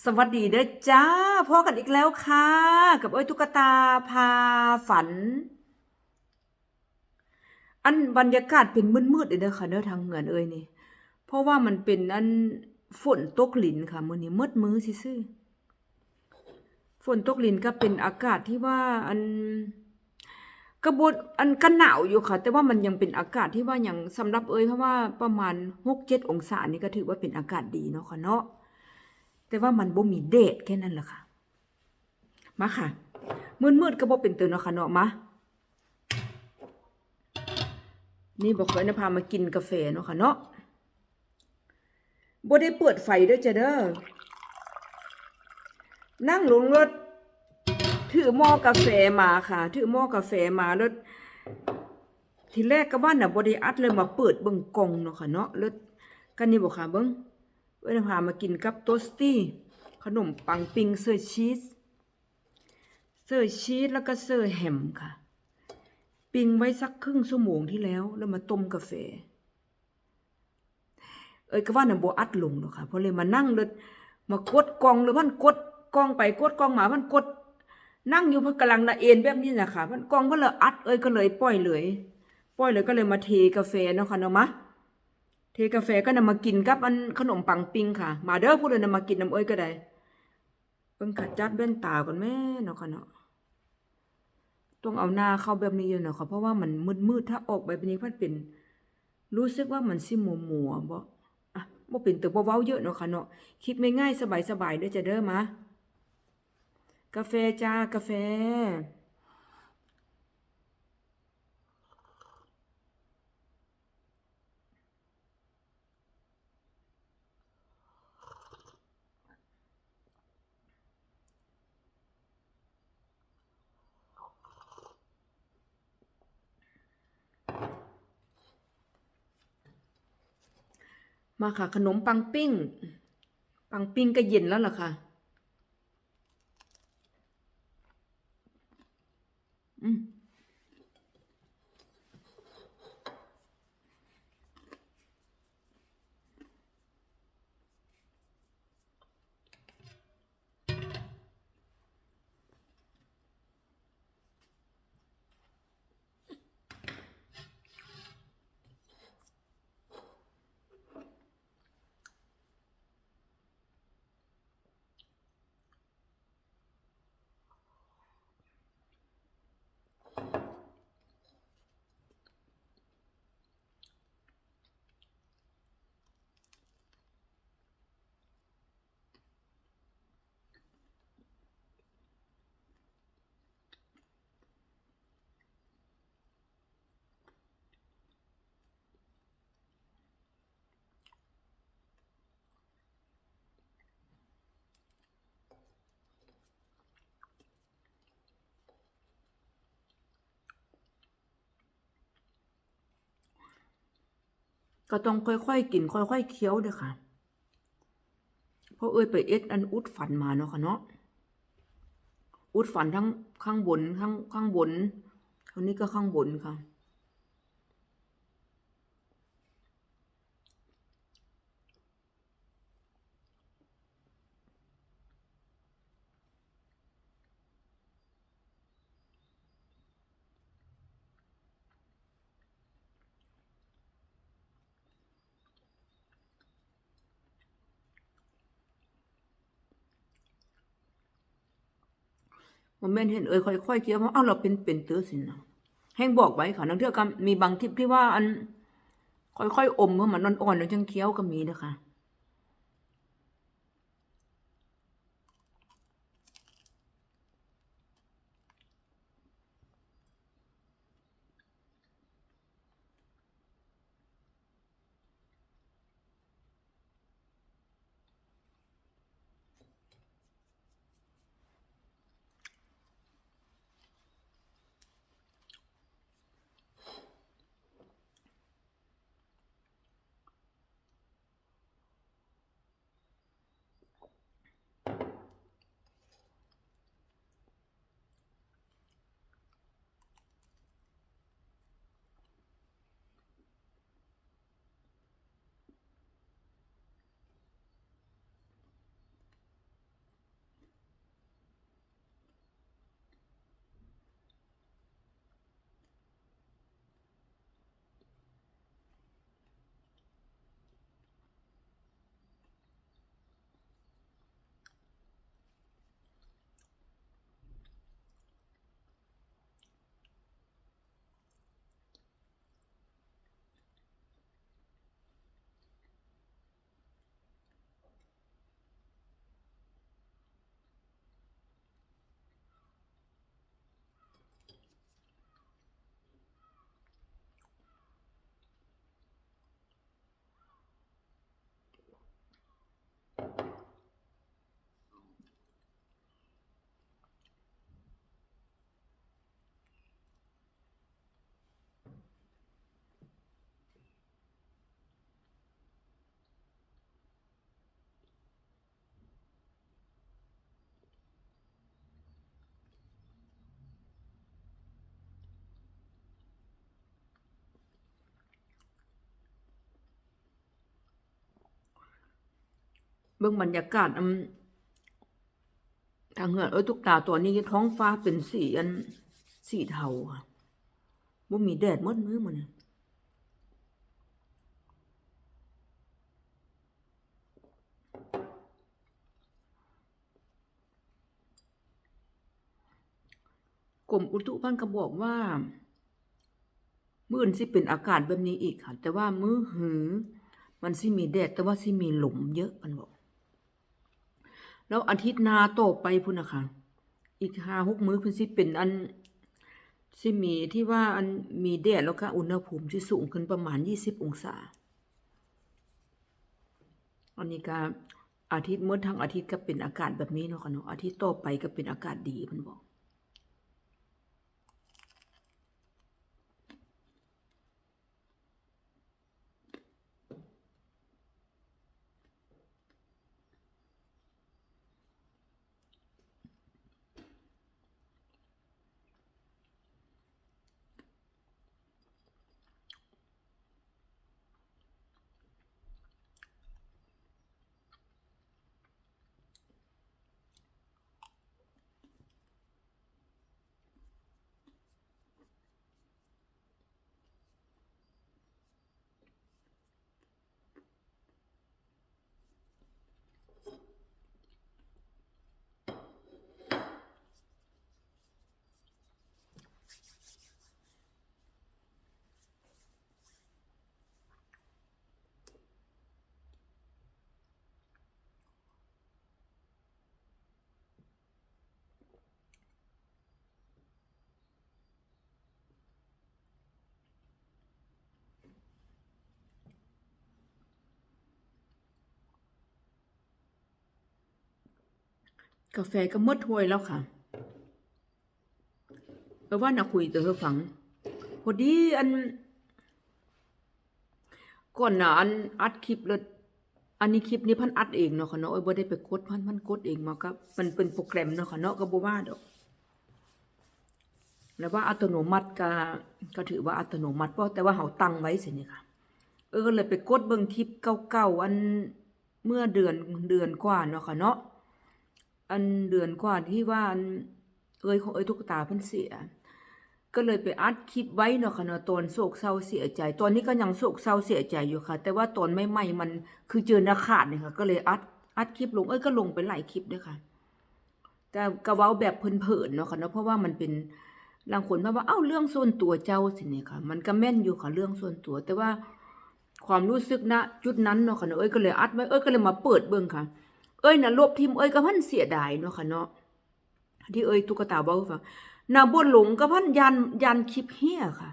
สวัสดีเด้อจ้าพ่อกันอีกแล้วค่ะ กับเอ้ยตุ๊กตาพาฝัน อันบรรยากาศเป็นมืดๆเลยเด้อค่ะเด้อทางเหงือนเอ้ยนี่ เพราะว่ามันเป็นอันฝนตกหลินค่ะมื้อนี้มืดมือซื่อฝนตกหลินก็เป็นอากาศที่ว่าอันกระบดอันก็หนาวอยู่ค่ะ แต่ว่ามันยังเป็นอากาศที่ว่าอยังสำหรับเอ้ยเพราะว่าประมาณ6-7องศานี่ก็ถือว่าเป็นอากาศดีเนาะค่ะเนาะ แต่ว่ามันบ่มีเดทแค่นั้นแหละค่ะ มาค่ะ มืดๆก็บ่เป็นตัวเนาะค่ะเนาะมา นี่บอกเคยนะพามากินกาแฟเนาะค่ะเนาะบ่ได้เปิดไฟด้วยจ้ะเด้อ นั่งลงรถ ถือหม้อกาแฟมาค่ะ ถือหม้อกาแฟมาแล้วทีแรกก็ว่าน่ะบ่ได้อัดเลยมาเปิดเบิ่งกล่องเนาะค่ะเนาะแล้วกันนี่บ่ค่ะเบิ่ง เอ้ยพามากินกับโตสตี้ ขนมปังปิ้งเซอร์ชีสเซอร์ชีสแล้วก็เซอร์แฮมค่ะ ปิ้งไว้สักครึ่งชั่วโมงที่แล้ว แล้วมาต้มกาแฟ เอ้ยก็ว่าน่ะบ่อัดลงหรอกค่ะเพราะเลยมานั่งเลยมากดกองหรือมันกดกองไปกดกองมามันกด นั่งอยู่พิ่นกำลังนะเอ็นแบบนี้นะคะมันกองเพิ่นเลยอัดเอ้ยก็เลยปล่อยเลย ปล่อยเลยก็เลยมาเทกาแฟเนาะค่ะเนาะมะ เทกาแฟก็นำมากินกับอันขนมปังปิ้งค่ะ มาเด้อพูดเลยนำมากินน้ำเอ้ยก็ได้เบิ่งขัดจัดแว่นตาก่อนแม่เนาะค่ะเนาะต้องเอาหน้าเข้าแบบนี้อยู่เนาะค่ะเพราะว่ามันมืดๆถ้าออกไปแบบนี้มันเป็น รู้สึกว่ามันสิมัวมัวบ่อะบ่เป็นตัวบ่เว้าเยอะเนาะค่ะเนาะคลิปง่ายๆสบายๆเด้อจะเด้อมากาแฟจ้ากาแฟ มาค่ะ ขนมปังปิ้ง ปังปิ้งก็เย็นแล้วล่ะค่ะ อืม ก็ต้องค่อยๆกินค่อยๆเคี้ยวเด้อค่ะ เพราะเอ้ยไปเอ็ดอันอุดฝันมาเนาะค่ะเนาะ อุดฝันทั้งข้างบนข้างข้างบนอันนี้ก็ข้างบนค่ะ มันแม่นเห็นเอ่ยค่อยๆเคี้ยวเพราะเอ้าเราเป็นเป็นเตื้อสินะแห้งบอกไว้ค่ะนักเทื่อก็มีบางทิปที่ว่าอัน ค่อยๆอมเมื่อมันอ่อนๆแล้วจังเคี้ยวก็มีนะคะ เบิ่งบรรยากาศทางเหือนเอ้ยทุกตาตัวนี้ท้องฟ้าเป็นสีอันสีเทาค่ะบ่มีแดดมดมื้อมื้อนี้กรมอุตุพันก็บอกว่า มื้ออื่นสิเป็นอากาศแบบนี้อีกค่ะ แต่ว่ามื้อหือ มันสิมีแดดแต่ว่าสิมีหลุมเยอะมันบอก แล้วอาทิตย์หน้าต่อไปพุ่นนะคะ อีกห้าหกมื้อพิ่นสิเป็นอันสิมีที่ว่าอันมีแดดแล้วก็อุณหภูมิที่สูงขึ้นประมาณยี่สิบองศา อันนี้ก็อาทิตย์เมื่อทั้งอาทิตย์ก็เป็นอากาศแบบนี้เนาะค่ะเนาะอาทิตย์ต่อไปก็เป็นอากาศดีเพิ่นบอก กาแฟก็มดถ้วยแล้วค่ะเพราะว่าน่ะคุยแต่เธอฟัง พอดีอัน ก่อนหน้าอันอัดคลิปแล้วอันนี้คลิปนี้พันอัดเองเนาะค่ะเนาะโอ้ยบ่ได้ไปกดพันพันกดเองมาครับมันเป็นโปรแกรมเนาะค่ะเนาะก็บ่ว่าดอกแล้วว่าอัตโนมัติก็ก็ถือว่าอัตโนมัติเพราะแต่ว่าเฮาตั้งไว้สินี่ค่ะ เออก็เลยไปกดเบิ่งคลิปเก่าๆอันเมื่อเดือนเดือนกว่าเนาะค่ะเนาะ อันเดือนกว่าที่ว่าอันเอ้ยของเอ้ยตุ๊กตาเพิ่นเสีย ก็เลยไปอัดคลิปไว้เนาะค่ะเนาะตอนโศกเศร้าเสียใจ ตอนนี้ก็ยังโศกเศร้าเสียใจอยู่ค่ะ แต่ว่าตอนใหม่ๆมันคือเจอหน้าขาดเนี่ยค่ะก็เลยอัดอัดคลิปลงเอ้ยก็ลงไปหลายคลิปด้วยค่ะ แต่ก็เว้าแบบเผินๆเนาะค่ะเนาะเพราะว่ามันเป็นบางคนมาว่าเอ้าเรื่องส่วนตัวเจ้าสิเนี่ยค่ะ มันก็แม่นอยู่ค่ะเรื่องส่วนตัว แต่ว่าความรู้สึกณจุดนั้นเนาะค่ะเนาะเอ้ยก็เลยอัดไว้เอ้ยก็เลยมาเปิดเบิ่งค่ะ เอ้ยนะลบทิมเอ้ยก็พันเสียดายเนาะค่ะเนาะที่เอ้ยตุ๊กตาเว้าให้ฟังน่ะบ่หลงก็พันยันยันคลิปเฮียค่ะ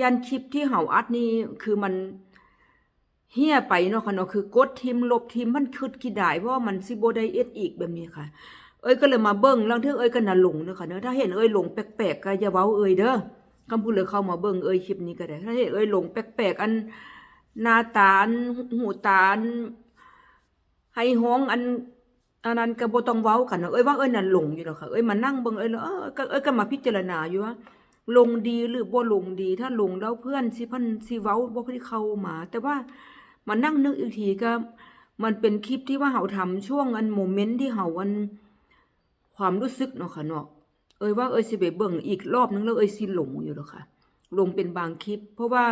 ยันคลิปที่เฮาอัดนี่คือมันเฮียไปเนาะค่ะเนาะคือกดทิมลบทิมมันคิดขี้ได้เพราะว่ามันสิโบไดเอ็ดอีกแบบนี้ค่ะ เอ้ยก็เลยมาเบิ่งแล้วที่เอ้ยก็น่ะหลงเนาะค่ะเนาะถ้าเห็นเอ้ยหลงแปลกๆก็อย่าเว้าเอ้ยเด้อคำพูดเลยเข้ามาเบิ่งเอ้ยคลิปนี้ก็ได้ ถ้าเห็นเอ้ยหลงแปลกๆอันหน้าตาอันหูตาอัน ให้ฮ้องอันอันนั้นก็บ่ต้องเว้ากันเนาะเอ้ยว่าเอ้ยนั่นหลงอยู่แล้วค่ะเอ้ยมานั่งเบิ่งเอ้ยเออก็เอ้ยก็มาพิจารณาอยู่ว่าลงดีหรือบ่ลงดี ถ้าลงแล้วเพื่อนสิเพิ่นสิเว้าบ่ได้เข้ามา แต่ว่ามานั่งนึกอีกทีก็มันเป็นคลิปที่ว่าเฮาทำช่วงอันโมเมนต์ที่เฮาอันความรู้สึกเนาะค่ะเนาะเอ้ยว่าเอ้ยสิไปเบิ่งอีกรอบนึงแล้วเอ้ยสิหลงอยู่แล้วค่ะลงเป็นบางคลิป เพราะว่า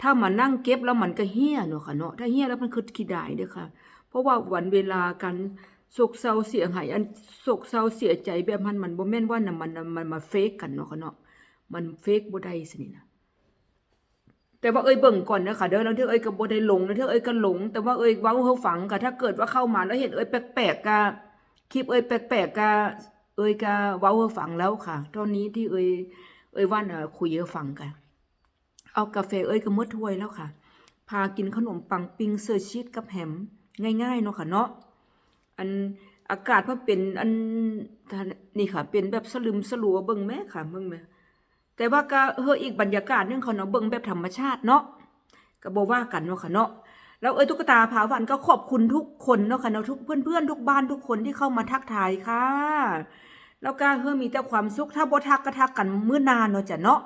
ถ้ามานั่งเก็บแล้วมันก็เหี้ยเนาะค่ะเนาะถ้าเหี้ยแล้วมันคือขี้ดายเด้อค่ะ เพราะว่าวันเวลากันโศกเศร้าเสียหายอันโศกเศร้าเสียใจแบบมันมันบ่แม่นว่าน่ะมันมันมาเฟกกันเนาะค่ะเนาะมันเฟกบ่ได้สินี่นะแต่ว่าเอ้ยเบิ่งก่อนนะคะเด้อแล้วเธอเอ้ยก็บ่ได้หลงแล้วเธอเอ้ยก็หลง แต่ว่าเอ้ยเว้าเฮาฟังก็ถ้าเกิดว่าเข้ามาแล้วเห็นเอ้ยแปลกๆก็คลิปเอ้ยแปลกๆก็เอ้ยก็เว้าเฮาฟังแล้วค่ะ ตอนนี้ที่เอ้ยเอ้ยว่าน่ะคุยเฮาฟังกันเอากาแฟเอ้ยก็หมดถ้วยแล้วค่ะ พากินขนมปังปิ้งเซอร์ชีสกับแฮม ง่ายๆเนาะค่ะเนาะอันอากาศมันเป็นอันนี่ค่ะ เป็นแบบสลึมสลัวเบิ่งแม่ค่ะเบิ่งแม่แต่ว่าก็เฮออีกบรรยากาศนึงเขาเนาะเบิ่งแบบธรรมชาติเนาะก็บ่ว่ากันเนาะค่ะเนาะแล้วเอ้ยตุ๊กตาผาวันก็ขอบคุณทุกคนเนาะค่ะเนาะทุกเพื่อนๆทุกบ้านทุกคนที่เข้ามาทักทายค่ะ แล้วก็เฮอมีแต่ความสุขถ้าบ่ทักก็ทักกันมื้อนานเนาะจ้ะเนาะ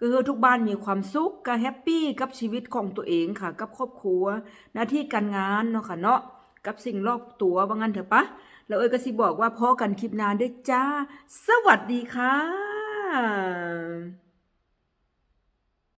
ก็คือทุกบ้านมีความสุขกับแฮปปี้กับชีวิตของตัวเองค่ะ กับครอบครัว หน้าที่การงานเนาะค่ะเนาะกับสิ่งรอบตัวว่างั้นเถอะปะแล้วเอ้ยก็สิบอกว่าพอกันคลิปนานด้วยจ้า สวัสดีค่ะ